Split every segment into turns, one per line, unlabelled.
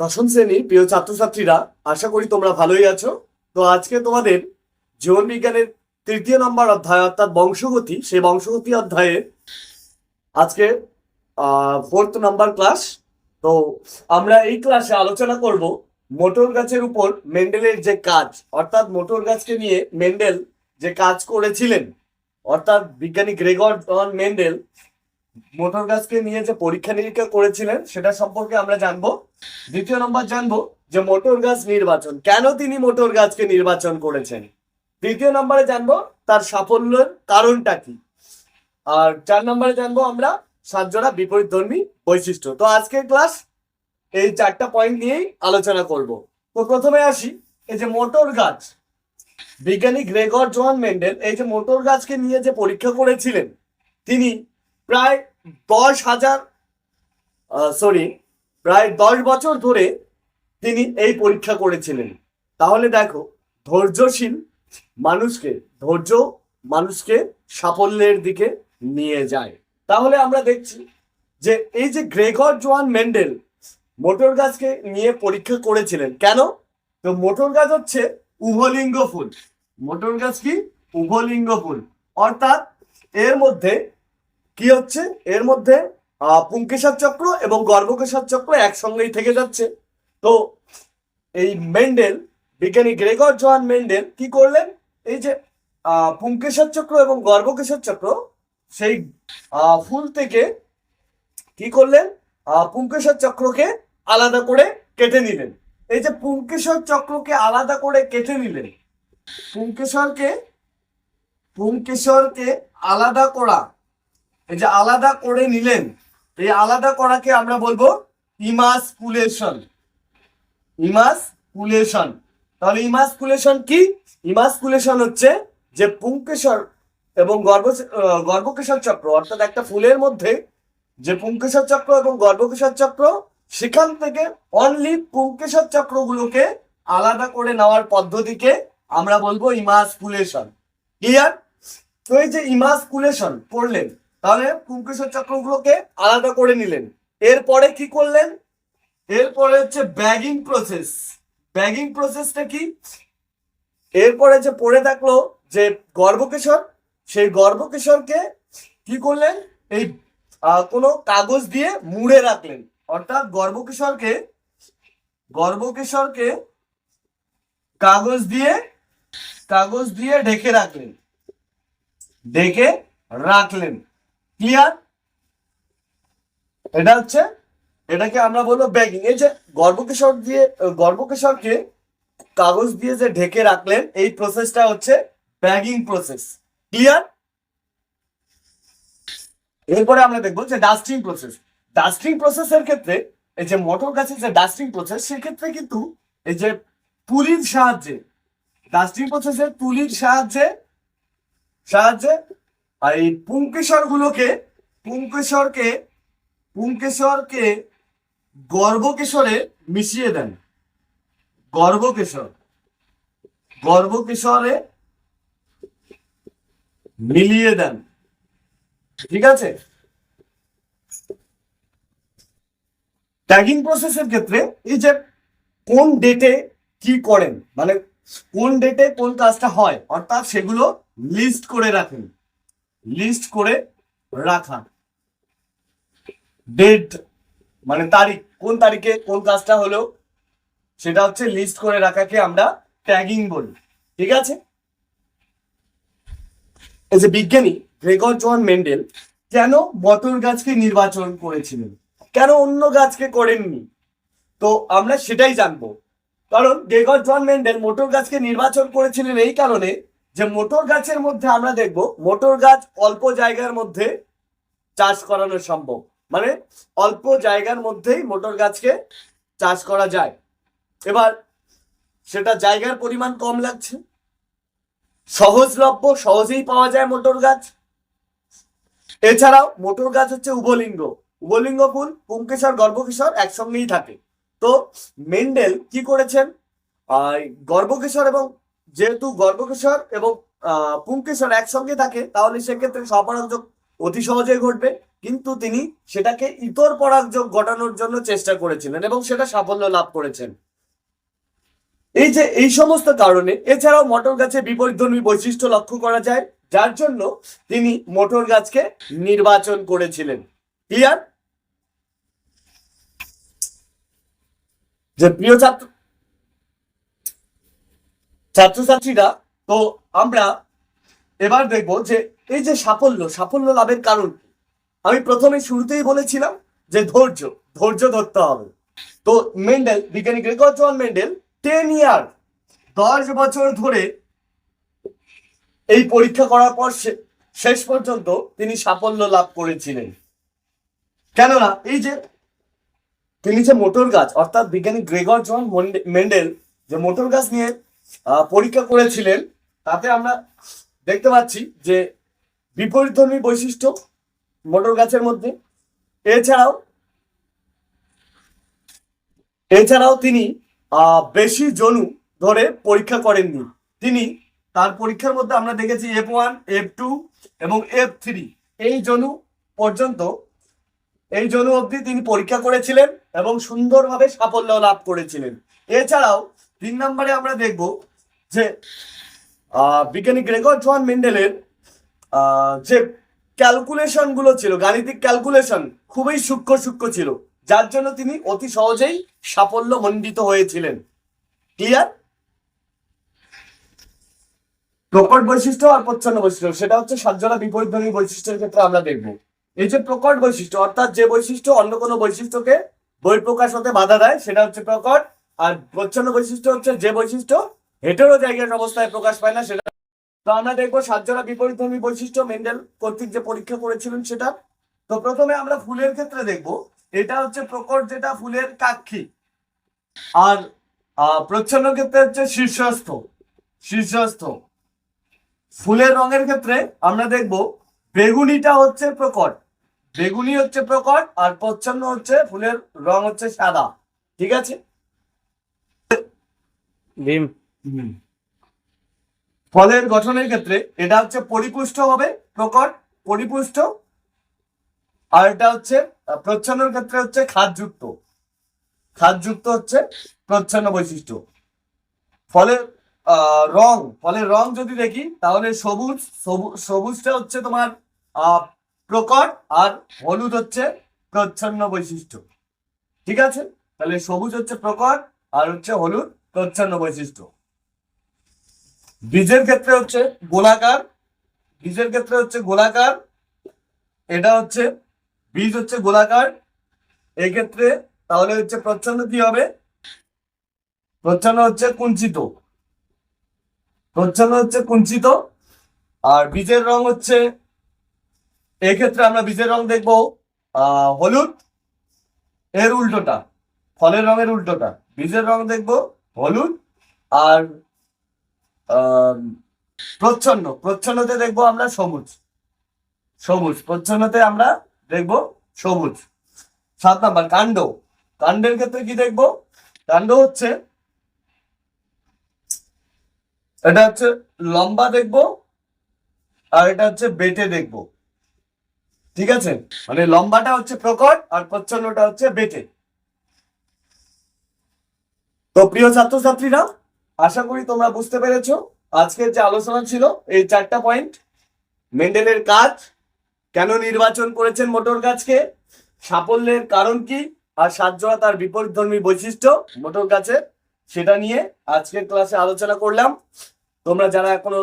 দশম শ্রেণির প্রিয় ছাত্রছাত্রীরা, আশা করি তোমরা ভালোই আছো। তো আজকে তোমাদের জীবন বিজ্ঞানের তৃতীয় নম্বর অধ্যায়, অর্থাৎ বংশগতি, সেই বংশগতি অধ্যায়ে আজকে ফোর্থ নাম্বার ক্লাস তো আমরা এই ক্লাসে আলোচনা করব মোটর গাছের উপর মেন্ডেলের যে কাজ, অর্থাৎ মোটর গাছকে নিয়ে মেন্ডেল যে কাজ করেছিলেন, অর্থাৎ বিজ্ঞানী গ্রেগর জন মেন্ডেল, মোটর গাছকে নিয়ে যে পরীক্ষা নিরীক্ষা করেছিলেন, সেটা সম্পর্কে আমরা জানব। দ্বিতীয় নম্বর জানব যে মোটর গাছ নির্বাচন, কেন তিনি মোটর গাছকে নির্বাচন করেছেন? তৃতীয় নম্বরে জানব তার সাফল্যের কারণটা কি? আর চার নম্বরে জানব আমরা সাতজোড়া বিপরীত ধর্মী বৈশিষ্ট্য। তো আজকের ক্লাস এই চারটা পয়েন্ট নিয়েই আলোচনা করব। তো প্রথমে আসি, এই যে মোটর গাছ, বিজ্ঞানী গ্রেগর জোয়ান মেন্ডেল এই যে মোটর গাছকে নিয়ে যে পরীক্ষা করেছিলেন, তিনি প্রায় দশ হাজার সরি প্রায় দশ বছর ধরে তিনি এই পরীক্ষা করেছিলেন। তাহলে দেখো, ধৈর্যশীল মানুষকে, ধৈর্য মানুষকে সাফল্যের দিকে নিয়ে যায়। তাহলে আমরা দেখছি যে এই যে গ্রেগর জোয়ান মেন্ডেল মোটর গাছকে নিয়ে পরীক্ষা করেছিলেন, কেন? তো মোটর গাছ হচ্ছে উভলিঙ্গ ফুল। মোটর গাছ কি? উভলিঙ্গ ফুল। অর্থাৎ এর মধ্যে কি হচ্ছে? এর মধ্যে পুংকেশর চক্র এবং গর্ভকেশর চক্র একসঙ্গেই থেকে যাচ্ছে। তো এই মেন্ডেল, বিজ্ঞানী গ্রেগর জোয়ান মেন্ডেল কি করলেন? এই যে পুংকেশর চক্র এবং গর্ভকেশর চক্র, সেই ফুল থেকে কি করলেন? পুংকেশর চক্রকে আলাদা করে কেটে নিলেন। এই যে পুংকেশর চক্রকে আলাদা করে কেটে নিলেন, পুংকেশরকে পুংকেশরকে আলাদা করা, এই যে আলাদা করে নিলেন এই আলাদা করাকে আমরা বলব ইমাসকুলেশন। ইমাসকুলেশন। তাহলে ইমাসকুলেশন কি? ইমাসকুলেশন হচ্ছে যে পুংকেশর এবং গর্ভ আহ, গর্ভকেশর চক্র অর্থাৎ একটা ফুলের মধ্যে যে পুংকেশর চক্র এবং গর্ভকেশর চক্র সেখান থেকে অনলি পুংকেশর চক্রগুলোকে আলাদা করে নেওয়ার পদ্ধতিকে আমরা বলব ইমাসকুলেশন। ক্লিয়ার তো এই যে ইমাসকুলেশন করলেন তাহলে পুংকেশর চক্রগুলোকে আলাদা করে নিলেন। এরপরে কি করলেন? এরপরে হচ্ছে ব্যাগিং প্রসেস ব্যাগিং প্রসেসটা কি? এরপরে যে পড়ে থাকল যে গর্ভকেশর, সেই গর্ভকেশরকে কি করলেন? এই কোনো কাগজ দিয়ে মুড়ে রাখলেন। অর্থাৎ গর্ভকেশরকে গর্ভকেশরকে কাগজ দিয়ে কাগজ দিয়ে ঢেকে রাখলেন। ঢেকে রাখলেন। ক্লিয়ার এটা হচ্ছে, এটাকে আমরা বলব ব্যাগিং এই যে গর্ভকেশর দিয়ে গর্ভকেশরকে কাগজ দিয়ে যে ঢেকে রাখলেন, এই প্রসেসটা হচ্ছে ব্যাগিং প্রসেস ক্লিয়ার এরপরে আমরা দেখব যে ডাস্টিং প্রসেস ডাস্টিং প্রসেসের ক্ষেত্রে, এই যে মোটর গাছের যে ডাস্টিং প্রসেস সেক্ষেত্রে কিন্তু এই যে তুলির সাহায্যে ডাস্টিং প্রসেসের তুলির সাহায্যে সাহায্যে আর এই পুংকেশর গুলোকে পুংকেশরকে পুংকেশরকে গর্ভকেশরে মিশিয়ে দেন। গর্ভকেশর গর্ভকেশরে মিলিয়ে দেন। ঠিক আছে? ট্যাগিং প্রসেসের ক্ষেত্রে এই যে কোন ডেটে কি করেন মানে কোন ডেটে কোন কাজটা হয়, অর্থাৎ সেগুলো লিস্ট করে রাখেন। লিস্ট করে রাখা। ডেট মানে তারিখ, কোন তারিখে কোন কাজটা হলো, সেটা হচ্ছে লিস্ট করে রাখাকে আমরা ট্যাগিং বলি। ঠিক আছে? এই যে বিজ্ঞানী গ্রেগর জোয়ান মেন্ডেল কেন মটর গাছকে নির্বাচন করেছিলেন? কেন অন্য গাছকে করেননি? তো আমরা সেটাই জানব। কারণ গ্রেগর জোয়ান মেন্ডেল মোটর গাছকে নির্বাচন করেছিলেন এই কারণে যে মোটর গাছের মধ্যে আমরা দেখব, মোটর গাছ অল্প জায়গার মধ্যে চাষ করানো সম্ভব। মানে অল্প জায়গার মধ্যেই মোটর গাছকে চাষ করা যায়। এবার সেটা জায়গার পরিমাণ কম লাগছে। সহজলভ্য, সহজেই পাওয়া যায় মোটর গাছ। এছাড়াও মোটর গাছ হচ্ছে উভলিঙ্গ। উভলিঙ্গ ফুল পুংকেশর গর্ভকেশর একসঙ্গেই থাকে। তো মেন্ডেল কি করেছেন? গর্ভকেশর এবং যেহেতু গর্ভকেশর এবং পুংকেশর একসঙ্গে থাকে, তাহলে সেক্ষেত্রে স্বপরাগযোগ অতি সহজেই ঘটবে। কিন্তু তিনি সেটাকে ইতর পরাগযোগ ঘটানোর জন্য চেষ্টা করেছিলেন এবং সেটা সাফল্য লাভ করেছেন। এই যে, এই সমস্ত কারণে এছাড়াও মটর গাছে বিপরীতধর্মী বৈশিষ্ট্য লক্ষ্য করা যায়, যার জন্য তিনি মটর গাছকে নির্বাচন করেছিলেন। ক্লিয়ার? যে প্রিয় ছাত্র ছাত্রছাত্রীরা, তো আমরা এবার দেখব যে এই যে সাফল্য সাফল্য লাভের কারণ আমি প্রথমে শুরুতেই বলেছিলাম যে ধৈর্য ধৈর্য ধরতে হবে। তো মেন্ডেল, বিজ্ঞানী Gregor John Mendel ten year দশ বছর ধরে এই পরীক্ষা করার পর শেষ পর্যন্ত তিনি সাফল্য লাভ করেছিলেন। কেননা এই যে তিনি যে মোটর গাছ, অর্থাৎ বিজ্ঞানী গ্রেগর জন মেন্ডেল যে মোটর গাছ নিয়ে পরীক্ষা করেছিলেন, তাতে আমরা দেখতে পাচ্ছি যে বিপরীতধর্মী বৈশিষ্ট্য মোটর গাছের মধ্যে। এছাড়াও এছাড়াও তিনি বেশি জনু ধরে পরীক্ষা করেননি। তিনি তার পরীক্ষার মধ্যে আমরা দেখেছি এফ ওয়ান এফ টু এবং এফ থ্রি এই জনু পর্যন্ত, এই জনু অবধি তিনি পরীক্ষা করেছিলেন এবং সুন্দরভাবে সাফল্য লাভ করেছিলেন। এছাড়াও তিন নম্বরে আমরা দেখব যে বিজ্ঞানী গ্রেগর জোয়ান মেন্ডেলের যে ক্যালকুলেশনগুলো ছিল, গাণিতিক ক্যালকুলেশন খুবই সূক্ষ্ম সূক্ষ্ম ছিল, যার জন্য তিনি অতি সহজেই সাফল্য মণ্ডিত হয়েছিলেন। ক্লিয়ার প্রকট বৈশিষ্ট্য আর প্রচ্ছন্ন বৈশিষ্ট্য, সেটা হচ্ছে সাজ্জলা বিপরীতধর্মী বৈশিষ্ট্যের ক্ষেত্রে আমরা দেখব। এই যে প্রকট বৈশিষ্ট্য, অর্থাৎ যে বৈশিষ্ট্য অন্য কোনো বৈশিষ্ট্যকে বহিঃপ্রকাশ হতে বাধা দেয়, সেটা হচ্ছে প্রকট আর প্রচ্ছন্ন বৈশিষ্ট্য হচ্ছে যে বৈশিষ্ট্য হেটেরো জায়গার অবস্থায় প্রকাশ পায় না, সেটা তো আমরা দেখব সাতজনা বিপরীতধর্মী বৈশিষ্ট্য মেন্ডেল কর্তৃক যে পরীক্ষা করেছিলেন সেটা। তো প্রথমে আমরা ফুলের ক্ষেত্রে দেখব, এটা হচ্ছে প্রকট যেটা ফুলের কাক্ষী। আর প্রচ্ছন্ন ক্ষেত্রে হচ্ছে শীর্ষস্থ শীর্ষস্থ। ফুলের রঙের ক্ষেত্রে আমরা দেখব, বেগুনিটা হচ্ছে প্রকট। বেগুনি হচ্ছে প্রকট আর প্রচ্ছন্ন হচ্ছে ফুলের রং হচ্ছে সাদা। ঠিক আছে? ফলের গঠনের ক্ষেত্রে এটা হচ্ছে পরিপুষ্ট হবে, প্রকট, পরিপুষ্ট। আর এটা হচ্ছে, প্রচ্ছন্নর ক্ষেত্রে হচ্ছে খাদযুক্ত। খাদযুক্ত হচ্ছে প্রচ্ছন্ন বৈশিষ্ট্য। ফলের রং ফলের রং যদি দেখি, তাহলে সবুজ সবুজটা হচ্ছে তোমার প্রকট আর হলুদ হচ্ছে প্রচ্ছন্ন বৈশিষ্ট্য। ঠিক আছে? তাহলে সবুজ হচ্ছে প্রকট আর হচ্ছে হলুদ। প্রচ্ছন্ন বৈশিষ্ট্য বীজের ক্ষেত্রে হচ্ছে গোলাকার, বীজের ক্ষেত্রে হচ্ছে গোলাকার, এটা হচ্ছে, বীজ হচ্ছে গোলাকার, এই ক্ষেত্রে তাহলে হচ্ছে প্রচ্ছন্ন কি হবে? প্রচ্ছন্ন হচ্ছে কুঞ্চিত। প্রচ্ছন্ন হচ্ছে কুঞ্চিত, আর বীজের রং হচ্ছে এক্ষেত্রে আমরা বীজের রং দেখব হলুদ, এর উল্টোটা, ফলের রঙের উল্টোটা, বীজের রং দেখব হলুদ আর প্রচ্ছন্ন। প্রচ্ছন্নতে দেখব আমরা সবুজ। সবুজ। প্রচ্ছন্নতে আমরা দেখব সবুজ। সাত নাম্বার, কাণ্ড। কাণ্ডের ক্ষেত্রে কি দেখব? কাণ্ড হচ্ছে, এটা হচ্ছে লম্বা দেখব আর এটা হচ্ছে বেটে দেখব। ঠিক আছে? মানে লম্বাটা হচ্ছে প্রকট আর প্রচ্ছন্নটা হচ্ছে বেটে। তো প্রিয় ছাত্রছাত্রীরা, আশা করি তোমরা বুঝতে পেরেছ, আজকের যে আলোচনা ছিল, এই চারটা পয়েন্ট মেন্ডেলের কাজ, কেন নির্বাচন করেছেন মোটর গাছকে, সাফল্যের কারণ কি, আর সাতজোড়া তার বিপরীতধর্মী বৈশিষ্ট্য মোটর গাছের, সেটা নিয়ে আজকের ক্লাসে আলোচনা করলাম। তোমরা যারা এখনও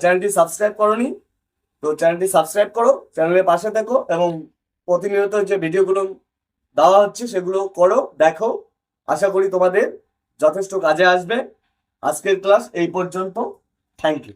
চ্যানেলটি সাবস্ক্রাইব করনি, তো চ্যানেলটি সাবস্ক্রাইব করো, চ্যানেলের পাশে দেখো এবং প্রতিনিয়ত যে ভিডিওগুলো দেওয়া হচ্ছে, সেগুলো করো, দেখো। আশা করি তোমাদের যথেষ্ট কাজে আসবে। আজকের ক্লাস এই পর্যন্ত। Thank you